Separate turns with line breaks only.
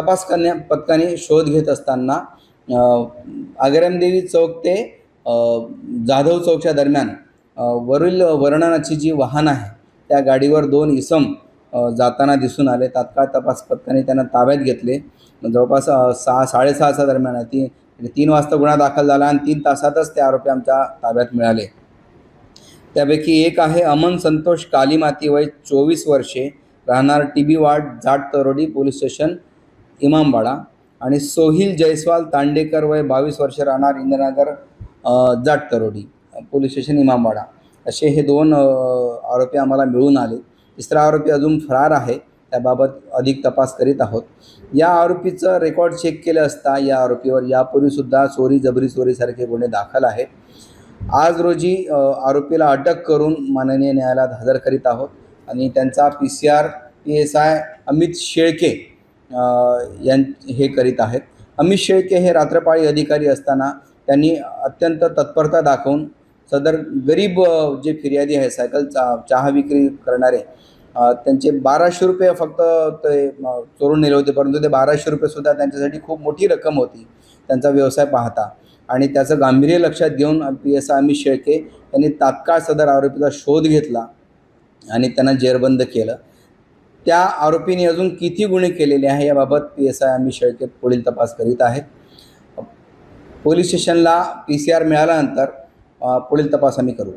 तपास करण्या पथकाने शोध घेत असताना अ, आगरमदेवी चौक ते जाधव चौकच्या दरम्यान वरील वर्णनाची जी वाहन आहे त्या गाडीवर दोन इसम जाताना दिसून आले. तात्काळ तपास पथकाने त्यांना ताब्यात घेतले. जवळपास सहा साडेसहाच्या दरम्यान आहे. ती तीन वाजता गुन्हा दाखल झाला आणि तीन तासातच ते आरोपी आमच्या ताब्यात मिळाले. त्यापैकी एक आहे अमन संतोष कालीमाती वय चोवीस वर्षे राहणार T B ward Jat Tarodi police station Imambada आणि सोहिल जयस्वाल तांडेकर वय बावीस वर्षे राहणार इंद्रनगर जाट करोडी पोलीस स्टेशन इमामबाडा. असे हे दोन आरोपी आम्हाला मिळून आले. तिसरा आरोपी अजून फरार आहे. त्याबाबत अधिक तपास करीत आहोत. या आरोपीचं रेकॉर्ड चेक केलं असता या आरोपीवर यापूर्वीसुद्धा चोरी जबरी चोरीसारखे गुन्हे दाखल आहेत. आज रोजी आरोपीला अटक करून माननीय न्यायालयात हजर करीत आहोत. आणि त्यांचा P C R P S I Amit Shelke यां हे करीत आहेत. अमित शेळके हे रात्रपाळी अधिकारी असताना त्यांनी अत्यंत तत्परता दाखवून सदर गरीब जे फिर्यादी आहे सायकल चा चहा विक्री करणारे त्यांचे बाराशे रुपये फक्त ते चोरून नेले होते. परंतु ते बाराशे रुपयेसुद्धा त्यांच्यासाठी खूप मोठी रक्कम होती त्यांचा व्यवसाय पाहता. आणि त्याचं गांभीर्य लक्षात घेऊन P S I Amit Shelke यांनी तात्काळ सदर आरोपीचा शोध घेतला आणि त्यांना जेरबंद केलं. त्या आरोपीने अजून किती गुन्हे केलेले आहे याबाबत P S I Amit Shelke पुढील तपास करीत आहेत पोलीस स्टेशनला पी सी आर मिळाल्यानंतर पुढील तपास आम्ही करू.